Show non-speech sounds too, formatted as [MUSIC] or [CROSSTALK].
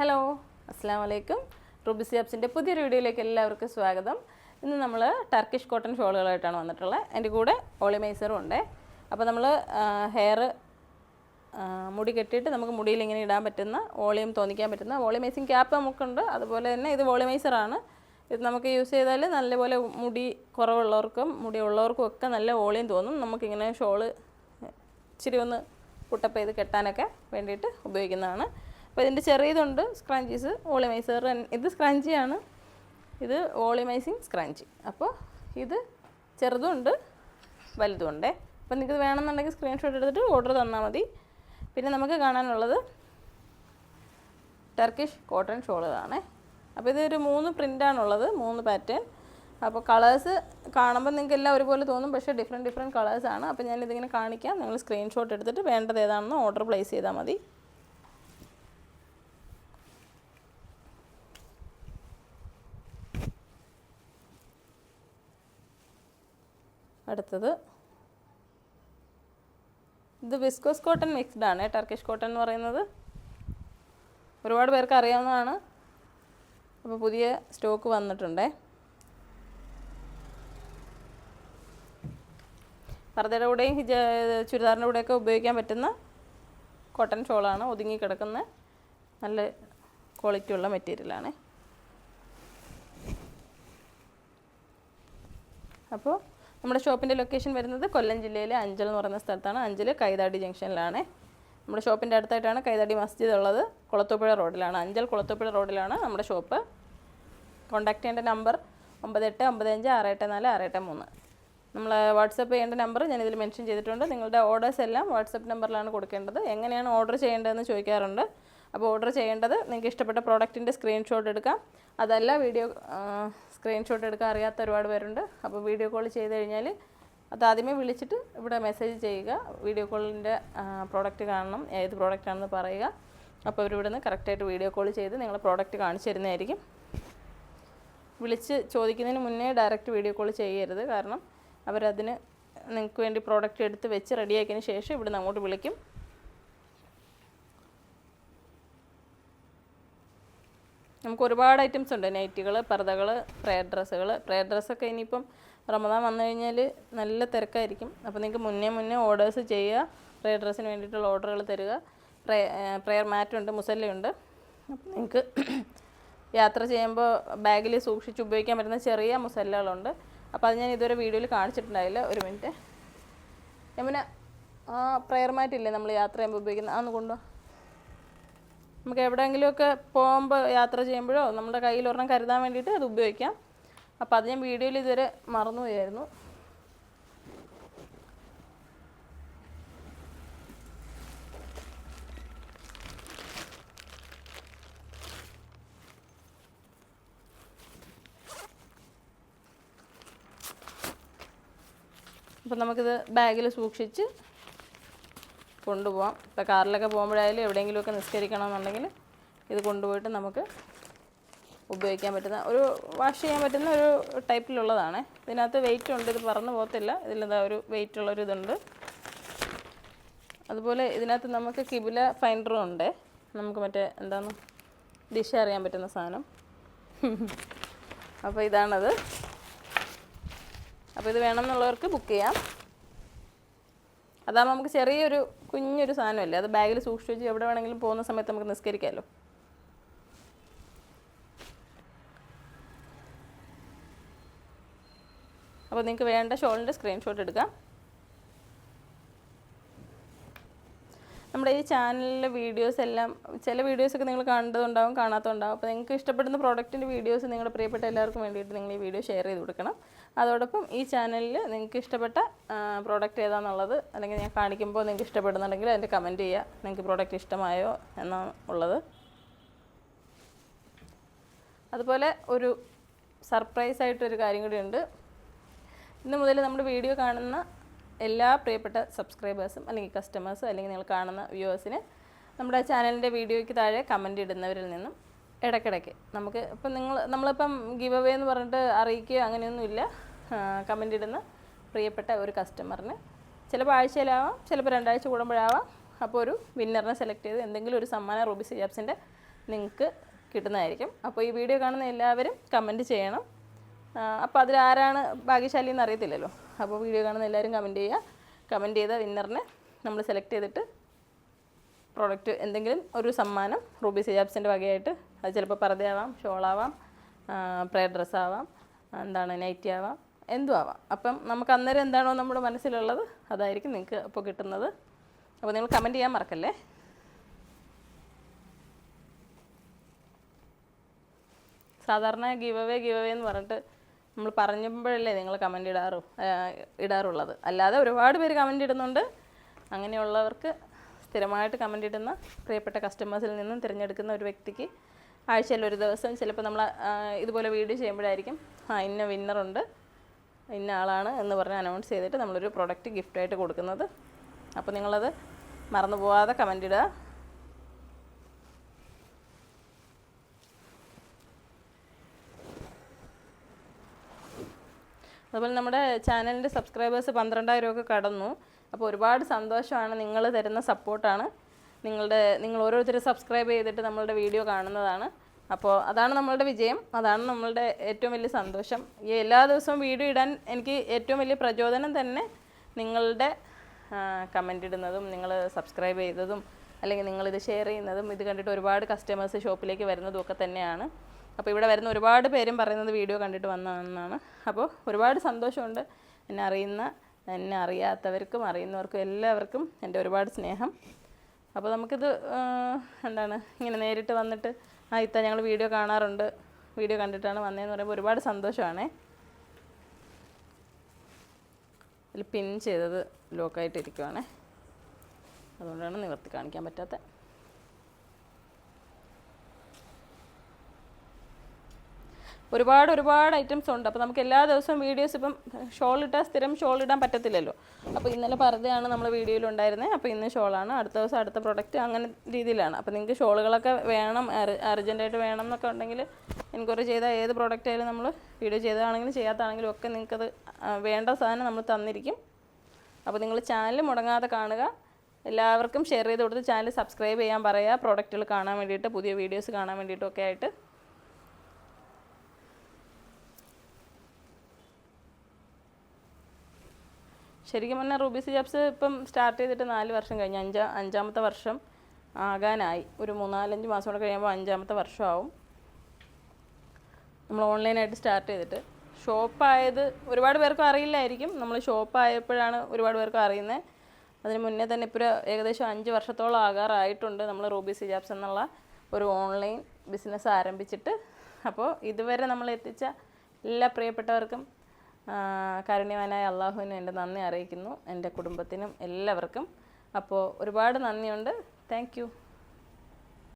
Hello അസ്സാം വലൈക്കും റുബിസി ആപ്സിന്റെ പുതിയൊരു വീഡിയോയിലേക്ക് എല്ലാവർക്കും സ്വാഗതം. ഇന്ന് നമ്മൾ ടർക്കിഷ് കോട്ടൺ ഷോളുകളായിട്ടാണ് വന്നിട്ടുള്ളത്. എന്റെ കൂടെ ഓളിമൈസറും ഉണ്ട്. അപ്പോൾ നമ്മൾ ഹെയർ മുടി കെട്ടിയിട്ട് നമുക്ക് മുടിയിൽ ഇങ്ങനെ ഇടാൻ പറ്റുന്ന വോളിയം തോന്നിക്കാൻ പറ്റുന്ന വോളിമൈസിങ് ക്യാപ്പ് നമുക്കുണ്ട്. അതുപോലെ തന്നെ ഇത് വോളിമൈസറാണ് ഇത് നമുക്ക് യൂസ് ചെയ്താൽ നല്ലപോലെ മുടി കുറവുള്ളവർക്കും മുടി ഉള്ളവർക്കും ഒക്കെ നല്ല വോളിയം തോന്നും. നമുക്കിങ്ങനെ ഷോൾ ഇച്ചിരി ഒന്ന് പുട്ടപ്പ് ചെയ്ത് കെട്ടാനൊക്കെ വേണ്ടിയിട്ട് ഉപയോഗിക്കുന്നതാണ്. അപ്പോൾ ഇതിന്റെ ചെറിയതുണ്ട് സ്ക്രഞ്ചീസ് വോളിമൈസർ. ഇത് സ്ക്രഞ്ചിയാണ്. ഇത് വോളിമൈസിങ് സ്ക്രഞ്ചി. അപ്പോൾ ഇത് ചെറുതുണ്ട് വലുതുണ്ട് അപ്പോൾ നിങ്ങൾക്ക് വേണമെന്നുണ്ടെങ്കിൽ സ്ക്രീൻഷോട്ട് എടുത്തിട്ട് ഓർഡർ തന്നാൽ മതി. പിന്നെ നമുക്ക് കാണാനുള്ളത് ടർക്കിഷ് കോട്ടൺ ഷോളുകളാണ് അപ്പോൾ ഇതൊരു മൂന്ന് പ്രിന്റാണുള്ളത് മൂന്ന് പാറ്റേൺ അപ്പോൾ കളേഴ്സ് കാണുമ്പോൾ നിങ്ങൾക്ക് എല്ലാം ഒരുപോലെ തോന്നും പക്ഷേ ഡിഫറെന്റ് ഡിഫറെന്റ് കളേഴ്സാണ് അപ്പോൾ ഞാനിതിങ്ങനെ കാണിക്കാം. നിങ്ങൾ സ്ക്രീൻഷോട്ട് എടുത്തിട്ട് വേണ്ടത് ഏതാണെന്ന് ഓർഡർ പ്ലേസ് ചെയ്താൽ മതി. അടുത്തത്. ഇത് വിസ്കോസ് കോട്ടൺ മിക്സ്ഡ് ആണ്. ടർക്കിഷ് കോട്ടൺ എന്ന് പറയുന്നത്. ഒരുപാട് പേർക്ക് അറിയാവുന്നതാണ്. അപ്പോൾ പുതിയ സ്റ്റോക്ക് വന്നിട്ടുണ്ടേ. പർദ്ദയുടെ കൂടെയും ഹിജ ചുരിദാറിന്റെ കൂടെയൊക്കെ ഉപയോഗിക്കാൻ പറ്റുന്ന കോട്ടൺ ഷോളാണ് ഒതുങ്ങി കിടക്കുന്ന നല്ല ക്വാളിറ്റി ഉള്ള മെറ്റീരിയലാണ് അപ്പോൾ നമ്മുടെ ഷോപ്പിന്റെ ലൊക്കേഷൻ വരുന്നത് കൊല്ലം ജില്ലയിലെ അഞ്ചൽ എന്ന് പറയുന്ന സ്ഥലത്താണ്. അഞ്ചൽ കൈതാടി ജംഗ്ഷനിലാണ്. നമ്മുടെ ഷോപ്പിന്റെ അടുത്തായിട്ടാണ് കൈതാടി മസ്ജിദ് ഉള്ളത്. കുളത്തൂപ്പുഴ റോഡിലാണ്. അഞ്ചൽ കുളത്തൂപ്പുഴ റോഡിലാണ് നമ്മുടെ ഷോപ്പ്. കോൺടാക്ട് ചെയ്യേണ്ട നമ്പർ ഒമ്പത് എട്ട് ഒമ്പത് അഞ്ച് ആറ് എട്ട് നാല് ആറ് എട്ട് മൂന്ന്. നമ്മൾ വാട്സപ്പ് ചെയ്യേണ്ട നമ്പർ ഞാനിതിൽ മെൻഷൻ ചെയ്തിട്ടുണ്ട്. നിങ്ങളുടെ ഓർഡേഴ്സ് എല്ലാം വാട്സപ്പ് നമ്പറിലാണ് കൊടുക്കേണ്ടത്. എങ്ങനെയാണ് ഓർഡർ ചെയ്യേണ്ടതെന്ന് ചോദിക്കാറുണ്ട്. അപ്പോൾ ഓർഡർ ചെയ്യേണ്ടത് നിങ്ങൾക്ക് ഇഷ്ടപ്പെട്ട പ്രോഡക്റ്റിന്റെ സ്ക്രീൻഷോട്ട് എടുക്കാം. അതല്ല വീഡിയോ സ്ക്രീൻഷോട്ട് എടുക്കാൻ അറിയാത്ത ഒരുപാട് പേരുണ്ട്. അപ്പോൾ വീഡിയോ കോൾ ചെയ്ത് കഴിഞ്ഞാൽ അത് ആദ്യമേ വിളിച്ചിട്ട് ഇവിടെ മെസ്സേജ് ചെയ്യുക. വീഡിയോ കോളിന്റെ പ്രോഡക്റ്റ് കാണണം ഏത് പ്രോഡക്റ്റ് ആണെന്ന് പറയുക. അപ്പോൾ അവർ ഇവിടുന്ന് കറക്റ്റായിട്ട് വീഡിയോ കോൾ ചെയ്ത് നിങ്ങളെ പ്രോഡക്റ്റ് കാണിച്ചു തരുന്നതായിരിക്കും. വിളിച്ച് ചോദിക്കുന്നതിന് മുന്നേ ഡയറക്റ്റ് വീഡിയോ കോൾ ചെയ്യരുത്. കാരണം അവരതിന് നിങ്ങൾക്ക് വേണ്ടി പ്രോഡക്റ്റ് എടുത്ത് വെച്ച് റെഡിയാക്കിയതിന് ശേഷം ഇവിടുന്ന് അങ്ങോട്ട് വിളിക്കും. നമുക്ക് ഒരുപാട് ഐറ്റംസ് ഉണ്ട്. നൈറ്റുകൾ പർദ്ദകൾ പ്രയർ ഡ്രസ്സുകൾ പ്രയർ ഡ്രസ്സൊക്കെ ഇനിയിപ്പം റമദാൻ വന്നു കഴിഞ്ഞാൽ നല്ല തിരക്കായിരിക്കും. അപ്പോൾ നിങ്ങൾക്ക് മുന്നേ മുന്നേ ഓർഡേഴ്സ് ചെയ്യുക. പ്രയർ ഡ്രസ്സിന് വേണ്ടിയിട്ടുള്ള ഓർഡറുകൾ തരിക. പ്രേ പ്രയർ മാറ്റുണ്ട് മുസല്ലയുണ്ട് അപ്പം നിങ്ങൾക്ക് യാത്ര ചെയ്യുമ്പോൾ ബാഗിൽ സൂക്ഷിച്ച് ഉപയോഗിക്കാൻ പറ്റുന്ന ചെറിയ മുസല്ലകളുണ്ട്. അപ്പോൾ അത് ഞാൻ ഇതുവരെ വീഡിയോയിൽ കാണിച്ചിട്ടുണ്ടായില്ല. ഒരു മിനിറ്റ്. യമുന ആ പ്രയർ മാറ്റില്ലേ നമ്മൾ യാത്ര ചെയ്യുമ്പോൾ ഉപയോഗിക്കുന്ന? അതൊന്ന് കൊണ്ടുപോകാം നമുക്ക് എവിടെയെങ്കിലുമൊക്കെ പോകുമ്പോൾ യാത്ര ചെയ്യുമ്പോഴോ നമ്മുടെ കയ്യിൽ ഒരെണ്ണം കരുതാൻ വേണ്ടിയിട്ട് അത് ഉപയോഗിക്കാം. അപ്പോൾ അത് ഞാൻ വീഡിയോയിൽ ഇതുവരെ മറന്നുപോയായിരുന്നു അപ്പം നമുക്കിത് ബാഗിൽ സൂക്ഷിച്ച് കൊണ്ടുപോകാം ഇപ്പോൾ കാറിലൊക്കെ പോകുമ്പോഴായാലും എവിടെയെങ്കിലുമൊക്കെ നിസ്കരിക്കണമെന്നുണ്ടെങ്കിൽ ഇത് കൊണ്ടുപോയിട്ട് നമുക്ക് ഉപയോഗിക്കാൻ പറ്റുന്ന ഒരു വാഷ് ചെയ്യാൻ പറ്റുന്ന ഒരു ടൈപ്പിലുള്ളതാണ്. ഇതിനകത്ത് വെയിറ്റ് ഉണ്ട് ഇത് പറന്നു പോകത്തില്ല. ഇതിലെന്താ ഒരു വെയിറ്റ് ഉള്ളൊരു ഇതുണ്ട്. അതുപോലെ ഇതിനകത്ത് നമുക്ക് കിബില ഫൈൻഡറും ഉണ്ട്. നമുക്ക് മറ്റേ എന്താണ് ദിശ അറിയാൻ പറ്റുന്ന സാധനം. [LAUGHS] അപ്പോൾ ഇതാണത്. അപ്പോൾ ഇത് വേണമെന്നുള്ളവർക്ക് ബുക്ക് ചെയ്യാം. അതാകുമ്പോൾ നമുക്ക് ചെറിയൊരു കുഞ്ഞൊരു സാധനമല്ലേ? അത് ബാഗിൽ സൂക്ഷിച്ച് വെച്ച് എവിടെ വേണമെങ്കിലും പോകുന്ന സമയത്ത് നമുക്ക് നിസ്കരിക്കാമല്ലോ അപ്പോൾ നിങ്ങൾക്ക് വേണ്ട ഷോളിന്റെ സ്ക്രീൻഷോട്ട് എടുക്കാം. നമ്മുടെ ഈ ചാനലിലെ വീഡിയോസ് എല്ലാം ചില വീഡിയോസൊക്കെ നിങ്ങൾ കണ്ടതുണ്ടാവും കാണാത്തതുണ്ടാവും. അപ്പോൾ നിങ്ങൾക്ക് ഇഷ്ടപ്പെടുന്ന പ്രോഡക്റ്റിന്റെ വീഡിയോസ് നിങ്ങളുടെ പ്രിയപ്പെട്ട എല്ലാവർക്കും വേണ്ടിയിട്ട് നിങ്ങൾ ഈ വീഡിയോ ഷെയർ ചെയ്ത് കൊടുക്കണം. അതോടൊപ്പം ഈ ചാനലിൽ നിങ്ങൾക്ക് ഇഷ്ടപ്പെട്ട പ്രോഡക്റ്റ് ഏതാണെന്നുള്ളത് അല്ലെങ്കിൽ ഞാൻ കാണിക്കുമ്പോൾ നിങ്ങൾക്ക് ഇഷ്ടപ്പെടുന്നുണ്ടെങ്കിൽ അതിന്റെ കമന്റ് ചെയ്യുക. നിങ്ങൾക്ക് പ്രോഡക്റ്റ് ഇഷ്ടമായോ എന്നാണ് ഉള്ളത്. അതുപോലെ ഒരു സർപ്രൈസ് ആയിട്ടൊരു കാര്യം കൂടിയുണ്ട് ഇന്ന് മുതൽ നമ്മുടെ വീഡിയോ കാണുന്ന എല്ലാ പ്രിയപ്പെട്ട സബ്സ്ക്രൈബേഴ്സും അല്ലെങ്കിൽ കസ്റ്റമേഴ്സും അല്ലെങ്കിൽ നിങ്ങൾ കാണുന്ന വ്യൂവേഴ്സിന് നമ്മുടെ ചാനലിന്റെ വീഡിയോയ്ക്ക് താഴെ കമന്റ് ഇടുന്നവരിൽ നിന്നും ഇടയ്ക്കിടയ്ക്ക് നമുക്ക് ഇപ്പം നിങ്ങൾ നമ്മളിപ്പം ഗിവ് അവേ എന്ന് പറഞ്ഞിട്ട് അറിയിക്കുകയോ അങ്ങനെയൊന്നുമില്ല. കമന്റ് ഇടുന്ന പ്രിയപ്പെട്ട ഒരു കസ്റ്റമറിന് ചിലപ്പോൾ ആഴ്ചയിലാവാം ചിലപ്പോൾ രണ്ടാഴ്ച കൂടുമ്പോഴാവാം. അപ്പോൾ ഒരു വിന്നറിനെ സെലക്ട് ചെയ്ത് എന്തെങ്കിലും ഒരു സമ്മാനം റൂബി സിജാബ്സിന്റെ നിങ്ങൾക്ക് കിട്ടുന്നതായിരിക്കും. അപ്പോൾ ഈ വീഡിയോ കാണുന്ന എല്ലാവരും കമന്റ് ചെയ്യണം. അപ്പോൾ അതിൽ ആരാണ് ഭാഗ്യശാലി എന്ന് അറിയത്തില്ലല്ലോ? അപ്പോൾ വീഡിയോ കാണുന്ന എല്ലാവരും കമന്റ് ചെയ്യുക. കമന്റ് ചെയ്ത വിന്നറിനെ നമ്മൾ സെലക്ട് ചെയ്തിട്ട് പ്രോഡക്റ്റ് എന്തെങ്കിലും ഒരു സമ്മാനം റൂബി സിജാബ്സിന്റെ വകയായിട്ട് അത് ചിലപ്പോൾ പർദ്ദയാവാം ഷോളാവാം പ്രയർ ഡ്രസ്സാവാം എന്താണ് നൈറ്റി ആവാം. എന്തും ആവാം അപ്പം നമുക്ക് അന്നേരം എന്താണോ നമ്മുടെ മനസ്സിലുള്ളത് അതായിരിക്കും നിങ്ങൾക്ക് അപ്പോൾ കിട്ടുന്നത്. അപ്പോൾ നിങ്ങൾ കമന്റ് ചെയ്യാൻ മറക്കല്ലേ? സാധാരണ ഗീവ് അവേ ഗീവ് അവേ എന്ന് പറഞ്ഞിട്ട് നമ്മൾ പറഞ്ഞപ്പോഴല്ലേ നിങ്ങൾ കമന്റ് ഇടാറു ഇടാറുള്ളത്. അല്ലാതെ ഒരുപാട് പേര് കമന്റ് ഇടുന്നുണ്ട്. അങ്ങനെയുള്ളവർക്ക് സ്ഥിരമായിട്ട് കമന്റ് ഇടുന്ന പ്രിയപ്പെട്ട കസ്റ്റമേഴ്സിൽ നിന്നും തിരഞ്ഞെടുക്കുന്ന ഒരു വ്യക്തിക്ക് ആഴ്ചയിൽ ഒരു ദിവസം ചിലപ്പോൾ നമ്മൾ ഇതുപോലെ വീഡിയോ ചെയ്യുമ്പോഴായിരിക്കും ആ ഇന്ന വിന്നറുണ്ട് ഇന്ന ആളാണ് എന്ന് പറഞ്ഞ് അനൗൺസ് ചെയ്തിട്ട് നമ്മളൊരു പ്രൊഡക്റ്റ് ഗിഫ്റ്റായിട്ട് കൊടുക്കുന്നത്. അപ്പോൾ നിങ്ങളത് മറന്നു പോവാതെ കമന്റ് ഇടുക. അതുപോലെ നമ്മുടെ ചാനലിന്റെ സബ്സ്ക്രൈബേഴ്സ് പന്ത്രണ്ടായിരം ഒക്കെ കടന്നു. അപ്പോൾ ഒരുപാട് സന്തോഷമാണ് നിങ്ങൾ തരുന്ന സപ്പോർട്ടാണ് നിങ്ങളുടെ നിങ്ങൾ ഓരോരുത്തരും സബ്സ്ക്രൈബ് ചെയ്തിട്ട് നമ്മളുടെ വീഡിയോ കാണുന്നതാണ്. അപ്പോൾ അതാണ് നമ്മളുടെ വിജയം. അതാണ് നമ്മളുടെ ഏറ്റവും വലിയ സന്തോഷം. ഈ എല്ലാ ദിവസവും വീഡിയോ ഇടാൻ എനിക്ക് ഏറ്റവും വലിയ പ്രചോദനം തന്നെ നിങ്ങളുടെ കമന്റ് ഇടുന്നതും നിങ്ങൾ സബ്സ്ക്രൈബ് ചെയ്തതും അല്ലെങ്കിൽ നിങ്ങളിത് ഷെയർ ചെയ്യുന്നതും ഇത് കണ്ടിട്ട് ഒരുപാട് കസ്റ്റമേഴ്സ് ഷോപ്പിലേക്ക് വരുന്നതും ഒക്കെ തന്നെയാണ്. അപ്പോൾ ഇവിടെ വരുന്ന ഒരുപാട് പേരും പറയുന്നത് വീഡിയോ കണ്ടിട്ട് വന്നതാണെന്നാണ്. അപ്പോൾ ഒരുപാട് സന്തോഷമുണ്ട്. എന്നെ അറിയുന്ന എന്നെ അറിയാത്തവർക്കും അറിയുന്നവർക്കും എല്ലാവർക്കും എന്റെ ഒരുപാട് സ്നേഹം. അപ്പോൾ നമുക്കിത് എന്താണ് ഇങ്ങനെ നേരിട്ട് വന്നിട്ട് ആ ഇത്ത ഞങ്ങൾ വീഡിയോ കാണാറുണ്ട്. വീഡിയോ കണ്ടിട്ടാണ് വന്നതെന്ന് പറയുമ്പോൾ ഒരുപാട് സന്തോഷമാണ് ഇതിൽ പിൻ ചെയ്തത് ലോക്കായിട്ടിരിക്കുവാണേ. അതുകൊണ്ടാണ് നിവർത്തി കാണിക്കാൻ പറ്റാത്തത് ഒരുപാട് ഒരുപാട് ഐറ്റംസ് ഉണ്ട്. അപ്പോൾ നമുക്ക് എല്ലാ ദിവസവും വീഡിയോസ് ഇപ്പം ഷോൾ ഇട്ടാൽ സ്ഥിരം ഷോൾ ഇടാൻ പറ്റത്തില്ലല്ലോ. അപ്പോൾ ഇന്നലെ പർദ്ദയാണ് നമ്മൾ വീഡിയോയിൽ ഉണ്ടായിരുന്നത് അപ്പോൾ ഇന്ന് ഷോളാണ്. അടുത്ത ദിവസം അടുത്ത പ്രൊഡക്റ്റ് അങ്ങനെ രീതിയിലാണ്. അപ്പോൾ നിങ്ങൾക്ക് ഷോളുകളൊക്കെ വേണം അർജന്റായിട്ട് വേണം എന്നൊക്കെ ഉണ്ടെങ്കിൽ എൻക്വയറി ചെയ്ത ഏത് പ്രൊഡക്റ്റ് ആയാലും നമ്മൾ വീഡിയോ ചെയ്തതാണെങ്കിലും ചെയ്യാത്തതാണെങ്കിലും ഒക്കെ നിങ്ങൾക്കത് വേണ്ട സാധനം നമ്മൾ തന്നിരിക്കും. അപ്പോൾ നിങ്ങൾ ചാനൽ മുടങ്ങാതെ കാണുക. എല്ലാവർക്കും ഷെയർ ചെയ്ത് കൊടുത്ത് ചാനൽ സബ്സ്ക്രൈബ് ചെയ്യാൻ പറയുക. പ്രോഡക്റ്റുകൾ കാണാൻ വേണ്ടിയിട്ട് പുതിയ വീഡിയോസ് കാണാൻ വേണ്ടിയിട്ടൊക്കെ ആയിട്ട്. ശരിക്കും പറഞ്ഞാൽ റൂബി സി ജോബ്സ് ഇപ്പം സ്റ്റാർട്ട് ചെയ്തിട്ട് നാല് വർഷം കഴിഞ്ഞ് അഞ്ചാ അഞ്ചാമത്തെ വർഷം ആകാനായി. ഒരു മൂന്നാലഞ്ച് മാസം കൂടെ കഴിയുമ്പോൾ അഞ്ചാമത്തെ വർഷമാവും. നമ്മൾ ഓൺലൈനായിട്ട് സ്റ്റാർട്ട് ചെയ്തിട്ട്. ഷോപ്പായത് ഒരുപാട് പേർക്കും അറിയില്ലായിരിക്കും. നമ്മൾ ഷോപ്പായപ്പോഴാണ് ഒരുപാട് പേർക്കും അറിയുന്നത്. അതിന് മുന്നേ തന്നെ ഇപ്പോൾ ഏകദേശം അഞ്ച് വർഷത്തോളം ആകാറായിട്ടുണ്ട് നമ്മൾ റൂബി സി ജാബ്സ് എന്നുള്ള ഒരു ഓൺലൈൻ ബിസിനസ് ആരംഭിച്ചിട്ട്. അപ്പോൾ ഇതുവരെ നമ്മൾ എത്തിച്ച എല്ലാ പ്രിയപ്പെട്ടവർക്കും കാരുണ്യവാനായ അള്ളാഹുവിനും എന്റെ നന്ദി അറിയിക്കുന്നു എന്റെ കുടുംബത്തിനും എല്ലാവർക്കും. അപ്പോൾ ഒരുപാട് നന്ദിയുണ്ട്. താങ്ക്